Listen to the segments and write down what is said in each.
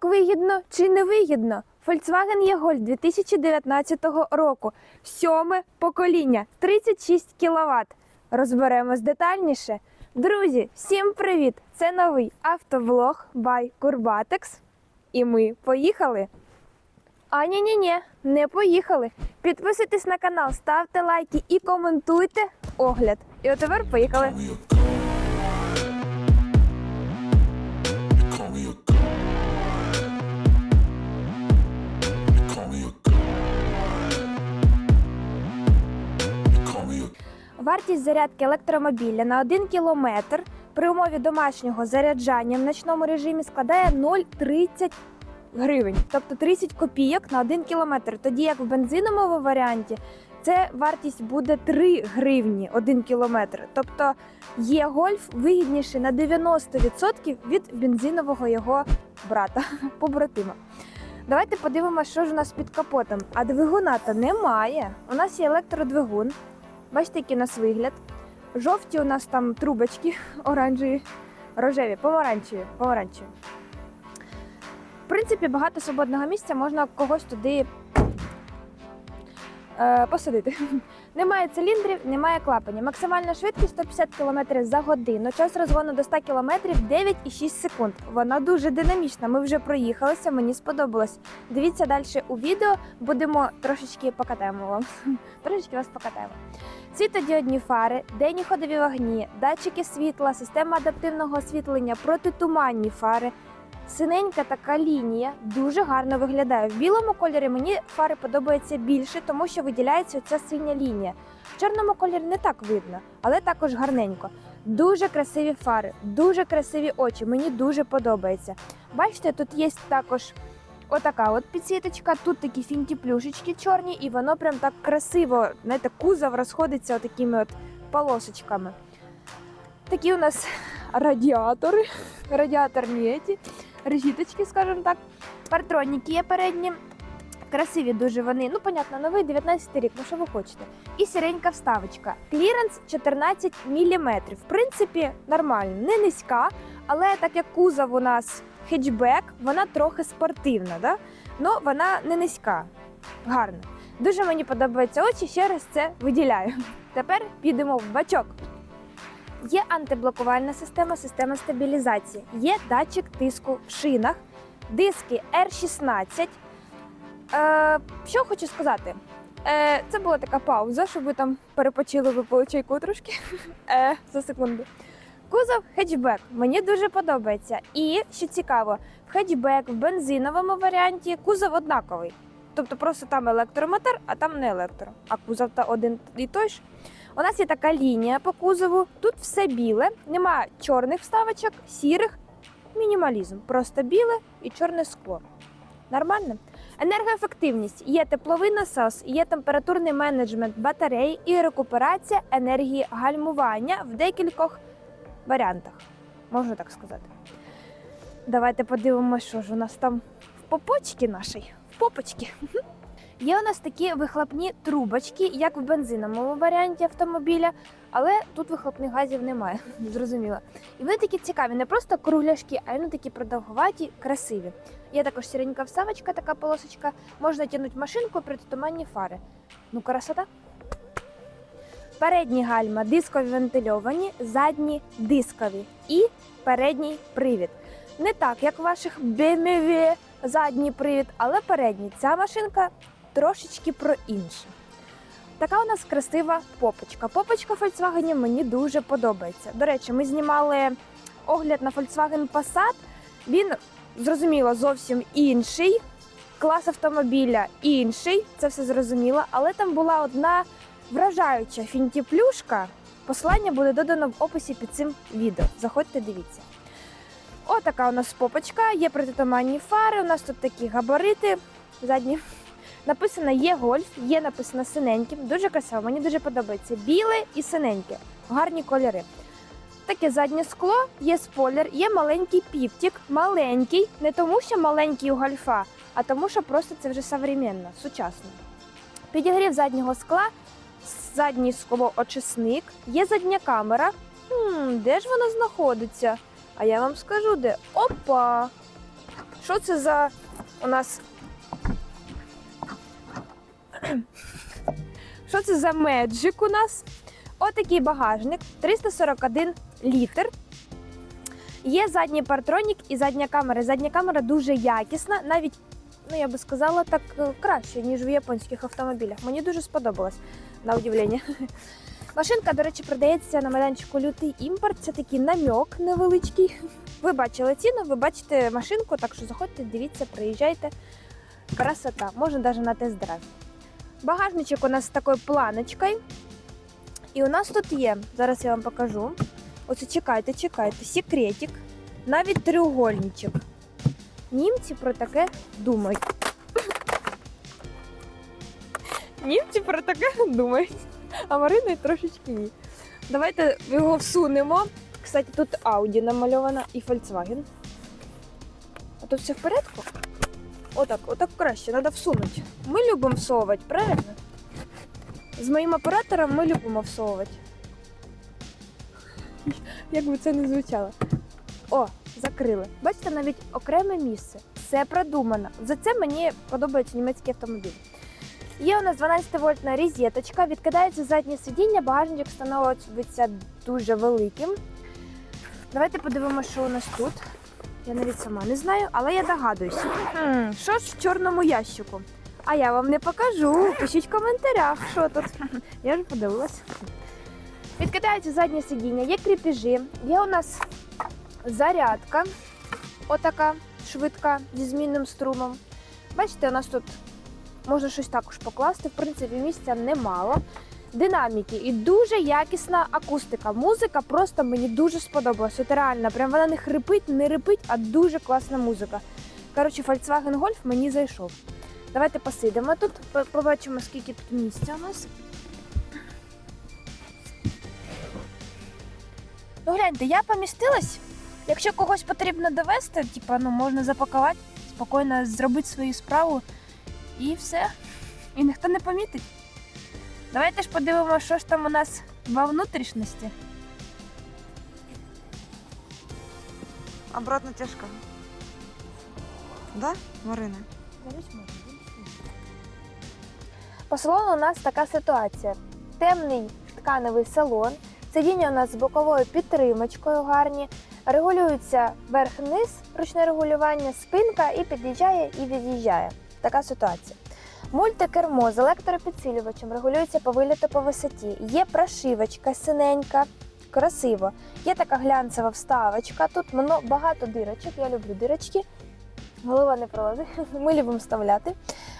Так вигідно чи не вигідно? Volkswagen E-Golf 2019 року. Сьоме покоління 36 кВт. Розберемось детальніше. Друзі, всім привіт! Це новий автовлог by Curbatex. І ми поїхали. А ні, ні, ні, не поїхали. Підписуйтесь на канал, ставте лайки і коментуйте огляд. І от тепер поїхали. Вартість зарядки електромобіля на 1 кілометр при умові домашнього заряджання в ночному режимі складає 0,30 гривень, тобто 30 копійок на 1 кілометр. Тоді як в бензиновому варіанті це вартість буде 3 гривні 1 кілометр. Тобто є гольф вигідніший на 90% від бензинового його брата, побратима. Давайте подивимося, що ж у нас під капотом. А двигуна-то немає. У нас є електродвигун. Бачите, який у нас вигляд. Жовті у нас там трубочки оранжеві, рожеві, помаранчеві, помаранчеві. В принципі, багато свободного місця можна когось туди посадити. Немає циліндрів, немає клапанів. Максимальна швидкість 150 км за годину. Час розгону до 100 км 9,6 секунд. Вона дуже динамічна. Ми вже проїхалися, мені сподобалось. Дивіться далі у відео, будемо трошечки покатаємо вам. Трошечки вас покатаємо. Світодіодні фари, денні ходові вогні, датчики світла, система адаптивного освітлення, протитуманні фари. Синенька така лінія дуже гарно виглядає. В білому кольорі мені фари подобаються більше, тому що виділяється ця синя лінія. В чорному кольорі не так видно, але також гарненько. Дуже красиві фари, дуже красиві очі. Мені дуже подобається. Бачите, тут є також отака от підсвіточка, тут такі фінті-плюшечки чорні, і воно прям так красиво, знаєте, кузов розходиться отакими от полосочками. Такі у нас радіатори, радіаторні еті, решіточки, скажімо так. Партроніки є передні. Красиві дуже вони. Ну, понятно, новий 19 рік, ну що ви хочете. І сіренька вставочка. Кліренс 14 мм. В принципі, нормально, не низька, але так як кузов у нас хетчбек, вона трохи спортивна, да? ну вона не низька. Гарно. Дуже мені подобаються очі, ще раз це виділяю. Тепер підемо в бачок. Є антиблокувальна система, система стабілізації, є датчик тиску в шинах, диски R16. Е, що хочу сказати? Е, це була така пауза, щоб ви там перепочили, випили чайку трошки е, за секунду. Кузов хетчбек мені дуже подобається. І що цікаво, в хетчбек в бензиновому варіанті кузов однаковий. Тобто просто там електромотор, а там не електро. А кузов та один і той ж. У нас є така лінія по кузову. Тут все біле, немає чорних вставочок, сірих, мінімалізм. Просто біле і чорне скло. Нормально? Енергоефективність є тепловий насос, є температурний менеджмент батарей і рекуперація енергії гальмування в декількох варіантах, можна так сказати. Давайте подивимося, що ж у нас там в попочці нашій. В попочці. Є у нас такі вихлопні трубочки, як в бензиновому варіанті автомобіля, але тут вихлопних газів немає, зрозуміло. І вони такі цікаві, не просто кругляшки, а вони такі продовгуваті, красиві. Є також сіренька вставочка, така полосочка. Можна тягнути машинку при туманні фари. Ну, красота. Передні гальма дискові вентильовані, задні дискові і передній привід. Не так, як в ваших BMW задній привід, але передній. Ця машинка трошечки про інше. Така у нас красива попочка. Попочка Volkswagen мені дуже подобається. До речі, ми знімали огляд на Volkswagen Passat. Він зрозуміло зовсім інший. Клас автомобіля інший, це все зрозуміло, але там була одна вражаюча фінтіплюшка. Посилання буде додано в описі під цим відео. Заходьте, дивіться. Отака у нас попочка, є протитуманні фари, у нас тут такі габарити задні. Написано є гольф, є написано синеньким. Дуже красиво, мені дуже подобається. Біле і синеньке. Гарні кольори. Таке заднє скло, є спойлер, є маленький піптік. Маленький, не тому, що маленький у гольфа, а тому, що просто це вже современно, сучасно. Підігрів заднього скла, задній склоочисник, є задня камера. Хм, де ж вона знаходиться? А я вам скажу, де. Опа! Що це за у нас. Що це за меджик у нас? Отакий багажник, 341 літр. Є задній партронік і задня камера. Задня камера дуже якісна, навіть, ну я би сказала, так е, краще, ніж в японських автомобілях. Мені дуже сподобалось, на удивлення. Машинка, до речі, продається на майданчику лютий імпорт. Це такий намьок невеличкий. Ви бачили ціну, ви бачите машинку, так що заходьте, дивіться, приїжджайте. Красота, можна навіть на тест-драйв. Багажничок у нас з такою планочкою. І у нас тут є, зараз я вам покажу. Оце чекайте, чекайте, секретик, навіть треугольничок. Німці про таке думають. Німці про таке думають, а Марина трошечки ні. Давайте його всунемо. Кстати, тут Audi намальована і Volkswagen. А тут все в порядку? Отак, отак краще, треба всунути. Ми любимо всовувати, правильно? З моїм оператором ми любимо всовувати. Як би це не звучало. О, закрили. Бачите, навіть окреме місце. Все продумано. За це мені подобається німецький автомобіль. Є у нас 12 вольтна розеточка, відкидається заднє сидіння, багажник становиться дуже великим. Давайте подивимося, що у нас тут. Я навіть сама не знаю, але я догадуюся. Хм, що ж в чорному ящику? А я вам не покажу. Пишіть в коментарях, що тут. Я ж подивилась. Відкидається заднє сидіння, є кріпежі, є у нас зарядка, отака швидка зі змінним струмом. Бачите, у нас тут можна щось також покласти. В принципі, місця немало. Динаміки і дуже якісна акустика. Музика просто мені дуже сподобалась. От реально, прям вона не хрипить, не рипить, а дуже класна музика. Коротше, Volkswagen Golf мені зайшов. Давайте посидимо тут, побачимо, скільки тут місця у нас. Ну гляньте, я помістилась. Якщо когось потрібно довести, типа, ну можна запакувати, спокійно зробити свою справу і все. І ніхто не помітить. Давайте ж подивимося, що ж там у нас во внутрішності. Обратно тяжко. Да, Марина? По салону у нас така ситуація: темний тканевий салон, сидіння у нас з боковою підтримочкою гарні, регулюється верх-низ, ручне регулювання, спинка і під'їжджає і від'їжджає. Така ситуація. Мультикермо з електропідсилювачем регулюється по виліту по висоті. Є прошивочка синенька, красиво. Є така глянцева вставочка. Тут багато дирочок. Я люблю дирочки. Голова не пролазить. Ми любимо вставляти.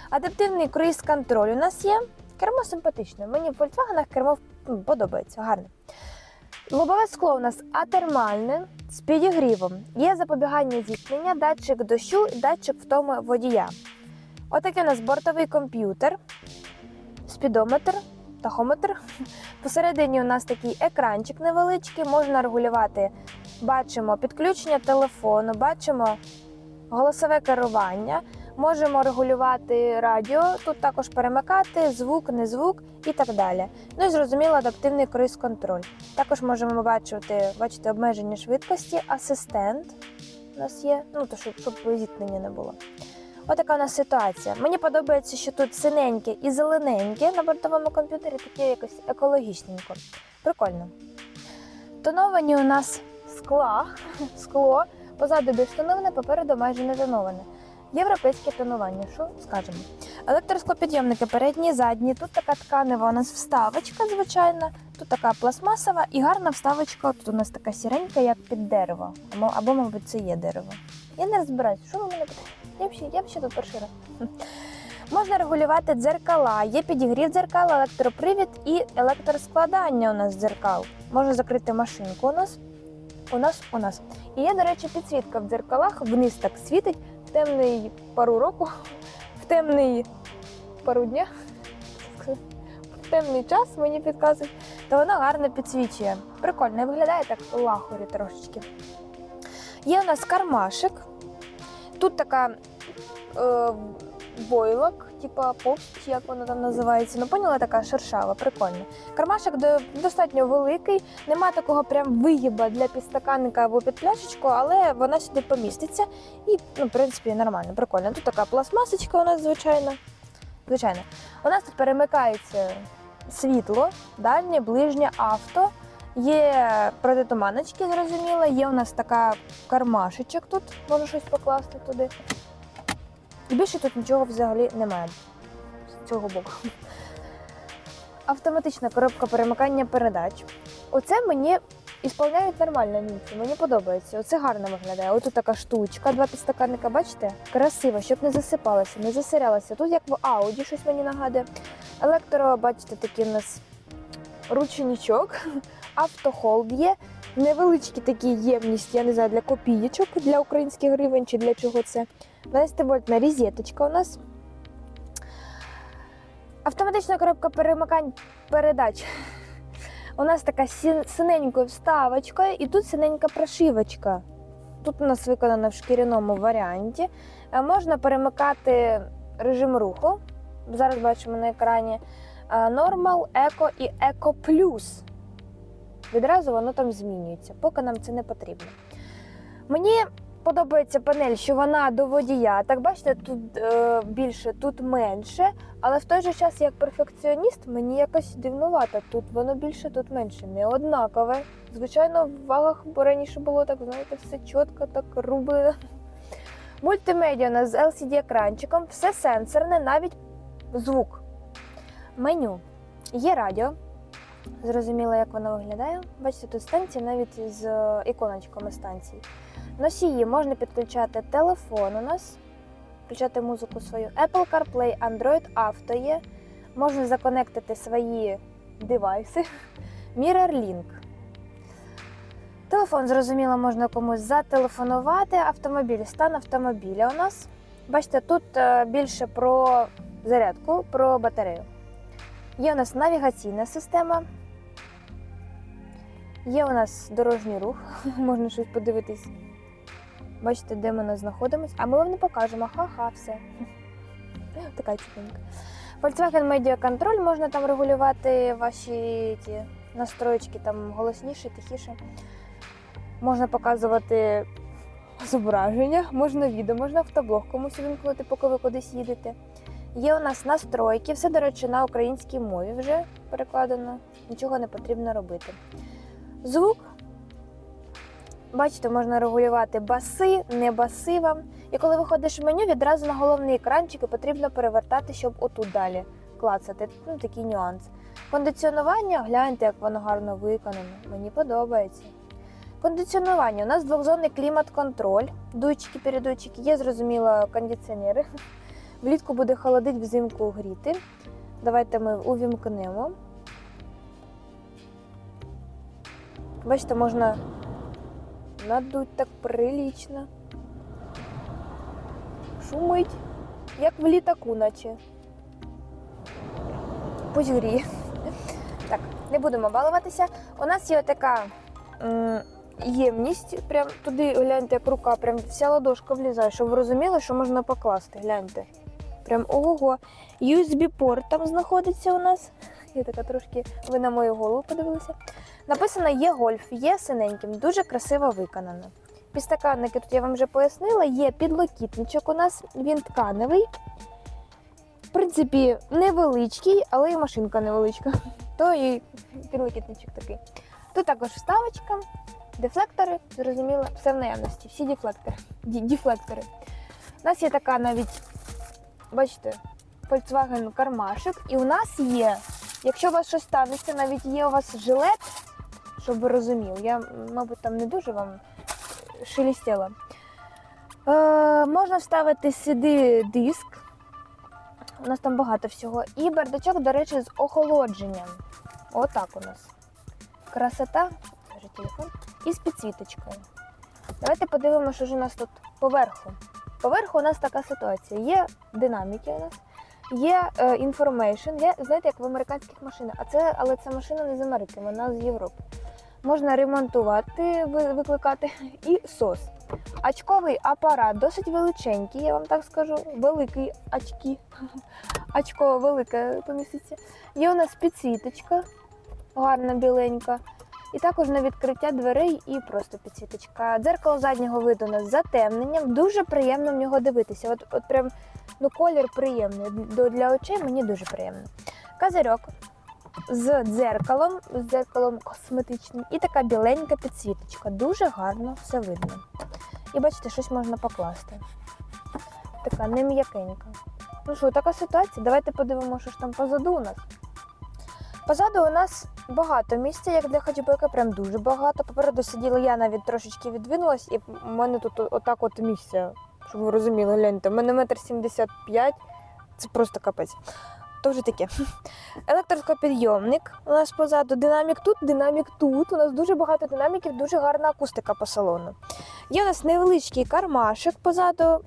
Адаптивний круїз-контроль у нас є. Кермо симпатичне. Мені в Volkswagen кермо подобається, гарне. Лобове скло у нас атермальне з підігрівом. Є запобігання зіткнення, датчик дощу датчик втоми водія. Отакий у нас бортовий комп'ютер, спідометр, тахометр. Посередині у нас такий екранчик невеличкий, можна регулювати. Бачимо підключення телефону, бачимо голосове керування. Можемо регулювати радіо, тут також перемикати, звук, не звук і так далі. Ну і зрозуміло, адаптивний круїз-контроль. Також можемо бачити, бачити обмеження швидкості, асистент у нас є, ну то щоб, щоб зіткнення не було. Отака у нас ситуація. Мені подобається, що тут синеньке і зелененьке на бортовому комп'ютері, таке якось екологічненько. Прикольно. Тоновані у нас скла, скло, позаду більш попереду майже не тоноване. Європейське тонування, що скажемо. Електросклопідйомники передні, задні. Тут така тканева у нас вставочка, звичайна. Тут така пластмасова і гарна вставочка. Тут у нас така сіренька, як під дерево. Або, або мабуть, це є дерево. Я не розбираюсь, що ви мене питаєте? Я взагалі, я взагалі тут перший раз. Можна регулювати дзеркала, є підігрів дзеркал, електропривід і електроскладання у нас дзеркал. Можна закрити машинку у нас. У нас, у нас. І є, до речі, підсвітка в дзеркалах, вниз так світить в темний пару року, в темний пару дня, в темний час мені підказують, то вона гарно підсвічує. Прикольно, виглядає так лахорі трошечки. Є у нас кармашик. Тут така е, войлок, типа поп, як воно там називається. Ну, поняла, така шершава, прикольна. Кармашок достатньо великий, нема такого прям вигіба для підстаканника або під пляшечку, але вона сюди поміститься і, ну, в принципі, нормально, прикольно. Тут така пластмасочка у нас звичайна. Звичайно. У нас тут перемикається світло, дальнє, ближнє авто. Є протитуманочки, зрозуміло, є у нас така кармашечок тут, можна щось покласти туди. І більше тут нічого взагалі немає з цього боку. Автоматична коробка перемикання передач. Оце мені ісполняють нормально німці, мені подобається. Оце гарно виглядає. Отут така штучка, два підстаканника, бачите? Красиво, щоб не засипалося, не засирялося. Тут як в Ауді щось мені нагадує. Електро, бачите, такий у нас ручничок, автохолд є. Невеличкі такі ємність, я не знаю, для копієчок, для українських гривень чи для чого це. 12 вольтна розеточка у нас. Автоматична коробка перемикань передач. У нас така синенькою вставочкою, і тут синенька прошивочка. Тут у нас виконана в шкіряному варіанті. Е, Можна перемикати режим руху. Зараз бачимо на екрані. Е, Normal, Eco і Eco Plus. Відразу воно там змінюється, поки нам це не потрібно. Мені подобається панель, що вона до водія. Так бачите, тут е, більше, тут менше. Але в той же час, як перфекціоніст, мені якось дивнувато. Тут воно більше, тут менше. Не однакове. Звичайно, в вагах, раніше було так, знаєте, все чітко, так рублено. Мультимедіа у нас з LCD-екранчиком, все сенсорне, навіть звук. Меню. Є радіо. Зрозуміло, як воно виглядає. Бачите, тут станції навіть з е, іконочками станцій. Носії можна підключати телефон у нас, включати музику свою. Apple CarPlay, Android Auto є. Можна законектити свої девайси. MirrorLink. Телефон, зрозуміло, можна комусь зателефонувати. Автомобіль, стан автомобіля у нас. Бачите, тут е, більше про зарядку, про батарею. Є у нас навігаційна система. Є у нас дорожній рух, можна щось подивитись. Бачите, де ми знаходимося, а ми вам не покажемо. Ха-ха, все. Така чупинка. Volkswagen Media Control можна там регулювати ваші ті настройки, там голосніше, тихіше. Можна показувати зображення, можна відео, можна автоблог комусь увімкнути, поки ви кудись їдете. Є у нас настройки, все, до речі, на українській мові вже перекладено, нічого не потрібно робити. Звук. Бачите, можна регулювати баси, не баси вам. І коли виходиш в меню, відразу на головний екранчик і потрібно перевертати, щоб отут далі клацати. Ну, такий нюанс. Кондиціонування, гляньте, як воно гарно виконано. Мені подобається. Кондиціонування. У нас двохзонний клімат-контроль, дуйчики, передуйчики, є, зрозуміло, кондиціонери. Влітку буде холодить, взимку гріти. Давайте ми увімкнемо. Бачите, можна надуть так прилічно. Шумить, як в літаку, наче. Пусть гріє. Так, не будемо балуватися. У нас є така ємність, прям туди гляньте, як рука, прям вся ладошка влізає, щоб ви розуміли, що можна покласти. Гляньте. Прям ого-го. USB-порт там знаходиться у нас. Я така трошки, ви на мою голову подивилися. Написано є гольф, є синеньким, дуже красиво виконано. Підстаканники тут я вам вже пояснила, є підлокітничок у нас, він тканевий. В принципі, невеличкий, але і машинка невеличка. То і підлокітничок такий. Тут також вставочка, дефлектори, зрозуміло, все в наявності, всі дефлектори. Ді- дефлектори. У нас є така навіть, бачите, Volkswagen кармашик. І у нас є, якщо у вас щось станеться, навіть є у вас жилет, щоб ви розуміли. Я, мабуть, там не дуже вам шелестіла. Е, можна вставити CD-диск. У нас там багато всього. І бардачок, до речі, з охолодженням. Отак у нас. Красота. Це телефон. І з підсвіточкою. Давайте подивимося, що ж у нас тут поверху. Поверху у нас така ситуація. Є динаміки у нас, є е, information, є, знаєте, як в американських машинах. А це, але ця машина не з Америки, вона з Європи. Можна ремонтувати, викликати, і сос. Очковий апарат досить величенький, я вам так скажу. Великий очки. Очко велике поміститься. Є у нас підсвіточка, гарна біленька. І також на відкриття дверей і просто підсвіточка. Дзеркало заднього виду у нас затемненням. Дуже приємно в нього дивитися. От, от прям ну, колір приємний. Для очей мені дуже приємно. Козирьок з дзеркалом, з дзеркалом косметичним, і така біленька підсвіточка. Дуже гарно все видно. І бачите, щось можна покласти. Така не м'якенька. Ну що, така ситуація. Давайте подивимося, що ж там позаду у нас. Позаду у нас багато місця, як для хетчбека, прям дуже багато. Попереду сиділа я навіть трошечки відвинулась, і в мене тут отак от місця, щоб ви розуміли, гляньте. У мене метр сімдесят п'ять, це просто капець. То вже таке. Електроскопідйомник у нас позаду, динамік тут, динамік тут. У нас дуже багато динаміків, дуже гарна акустика по салону. Є у нас невеличкий кармашик позаду,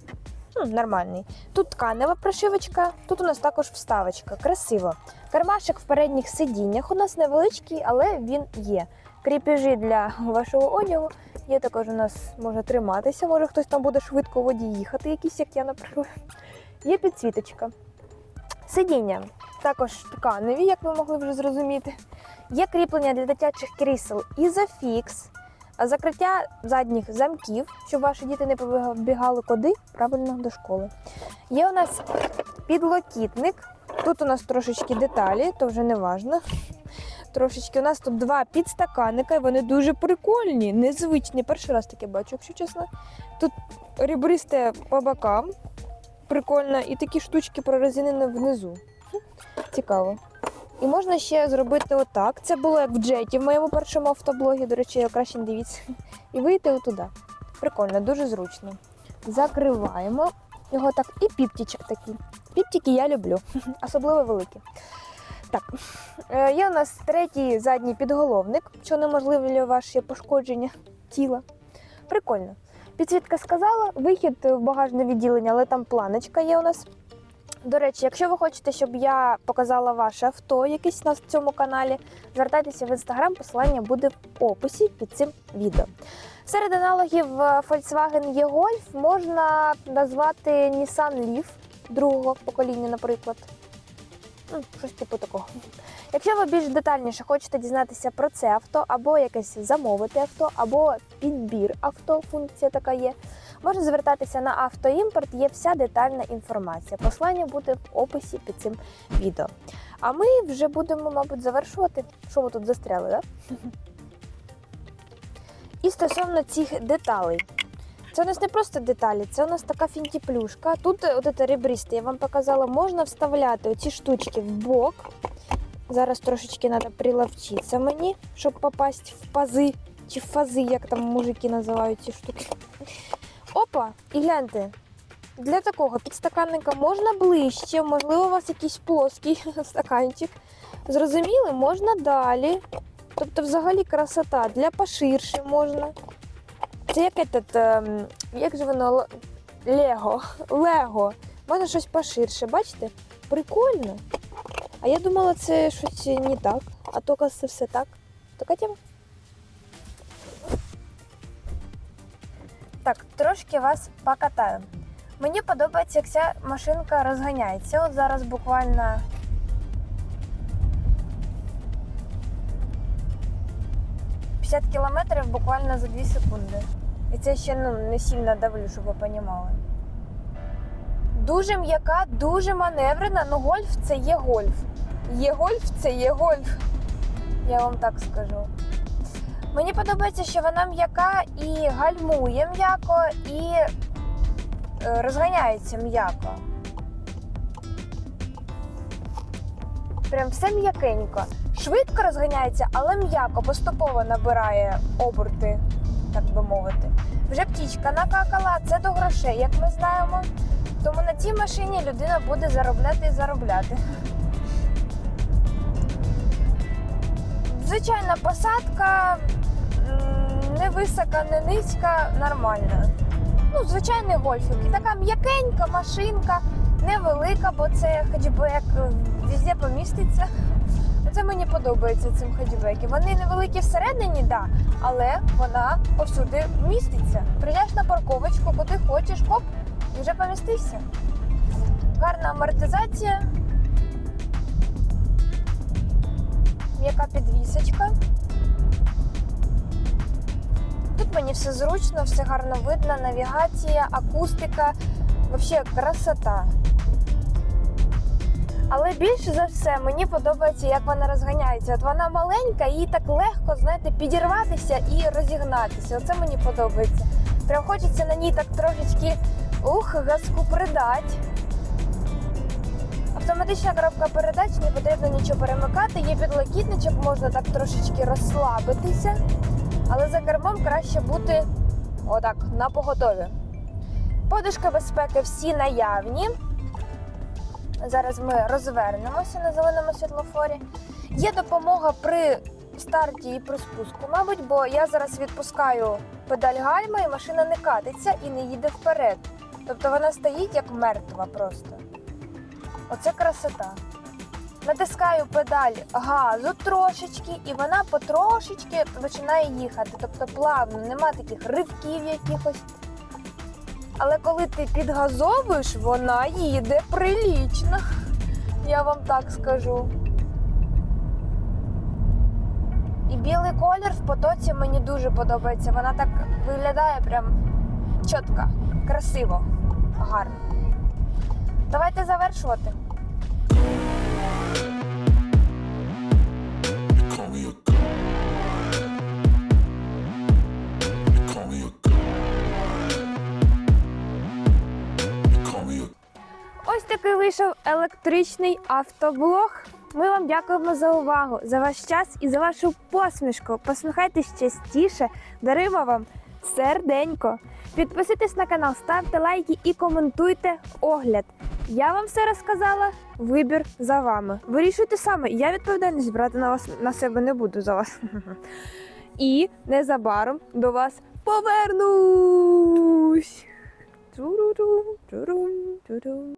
ну, нормальний. Тут тканева прошивочка, тут у нас також вставочка. Красиво. Кармашик в передніх сидіннях у нас невеличкий, але він є. Кріпежі для вашого одягу. Є також у нас може триматися, може хтось там буде швидко в воді їхати, якийсь, як я, наприклад. Є підсвіточка. Сидіння також тканеві, як ви могли вже зрозуміти. Є кріплення для дитячих крісел Ізофікс, закриття задніх замків, щоб ваші діти не побігали куди правильно до школи. Є у нас підлокітник. Тут у нас трошечки деталі, то вже не важно. Трошечки у нас тут два підстаканника, і вони дуже прикольні, незвичні. Перший раз таке бачу, якщо чесно. Тут ребристе по бокам, прикольно, і такі штучки прорезинені внизу. Цікаво. І можна ще зробити отак. Це було як в джеті в моєму першому автоблогі, до речі, краще не дивіться. І вийти отуди. Прикольно, дуже зручно. Закриваємо його так. І піптічок такий. Піптики я люблю, особливо великі. Так, е, є у нас третій задній підголовник, що неможливлює ваші пошкодження тіла. Прикольно. Підсвітка сказала, вихід в багажне відділення, але там планочка є у нас. До речі, якщо ви хочете, щоб я показала ваше авто якесь на цьому каналі, звертайтеся в інстаграм, посилання буде в описі під цим відео. Серед аналогів е, Volkswagen E-Golf можна назвати Nissan Leaf другого покоління, наприклад. Ну, щось типу такого. Якщо ви більш детальніше хочете дізнатися про це авто, або якесь замовити авто, або підбір авто, функція така є, можна звертатися на автоімпорт, є вся детальна інформація. Послання буде в описі під цим відео. А ми вже будемо, мабуть, завершувати. Що ви тут застряли, так? І стосовно цих деталей. Це у нас не просто деталі, це у нас така фінтіплюшка. Тут е, от це ребристе, я вам показала, можна вставляти оці штучки в бок. Зараз трошечки треба приловчитися мені, щоб попасть в пази чи в фази, як там мужики називають ці штуки. Опа! І гляньте. Для такого підстаканника можна ближче, можливо, у вас якийсь плоский стаканчик. Зрозуміли, можна далі. Тобто, взагалі красота. Для поширше можна. Це як этот, ем, як же воно Лего. Лего. Можна щось поширше, бачите? Прикольно. А я думала, це щось не так. А то це все так. Така тема. Так, трошки вас покатаю. Мені подобається, як ця машинка розганяється. От зараз буквально. «50 кілометрів буквально за 2 секунди. І це ще ну, не сильно давлю, щоб ви розуміли. Дуже м'яка, дуже маневрена, ну гольф це є гольф. Є гольф це є гольф. Я вам так скажу. Мені подобається, що вона м'яка і гальмує м'яко, і е, розганяється м'яко. Прям все м'якенько. Швидко розганяється, але м'яко, поступово набирає оберти, так би мовити. Вже птічка накакала, це до грошей, як ми знаємо. Тому на цій машині людина буде заробляти і заробляти. Звичайна посадка, не висока, не низька, нормальна. Ну, звичайний гольфик. І така м'якенька машинка, невелика, бо це хетчбек, везде поміститься. Оце мені подобається цим хедібеки. Вони невеликі всередині, да, але вона повсюди вміститься. Приляж на парковочку, куди хочеш, хоп, і вже помістився. Гарна амортизація. М'яка підвісочка. Тут мені все зручно, все гарно видно, навігація, акустика, взагалі красота. Але більше за все мені подобається, як вона розганяється. От вона маленька, їй так легко, знаєте, підірватися і розігнатися. Оце мені подобається. Прям хочеться на ній так трошечки ух, газку придати. Автоматична коробка передач, не потрібно нічого перемикати. Є підлокітничок, можна так трошечки розслабитися. Але за кермом краще бути отак на поготові. Подушки безпеки всі наявні. Зараз ми розвернемося на зеленому світлофорі. Є допомога при старті і при спуску, мабуть, бо я зараз відпускаю педаль гальма і машина не катиться і не їде вперед. Тобто вона стоїть як мертва просто. Оце красота. Натискаю педаль газу трошечки, і вона потрошечки починає їхати. Тобто плавно, нема таких ривків якихось. Але коли ти підгазовуєш, вона їде прилічно. Я вам так скажу. І білий колір в потоці мені дуже подобається. Вона так виглядає прям чітко, красиво, гарно. Давайте завершувати. Електричний автоблог. Ми вам дякуємо за увагу, за ваш час і за вашу посмішку. Посміхайтесь частіше, даримо вам серденько. Підписуйтесь на канал, ставте лайки і коментуйте огляд. Я вам все розказала. Вибір за вами. Вирішуйте саме. Я відповідальність брати на вас на себе не буду за вас. І незабаром до вас повернусь.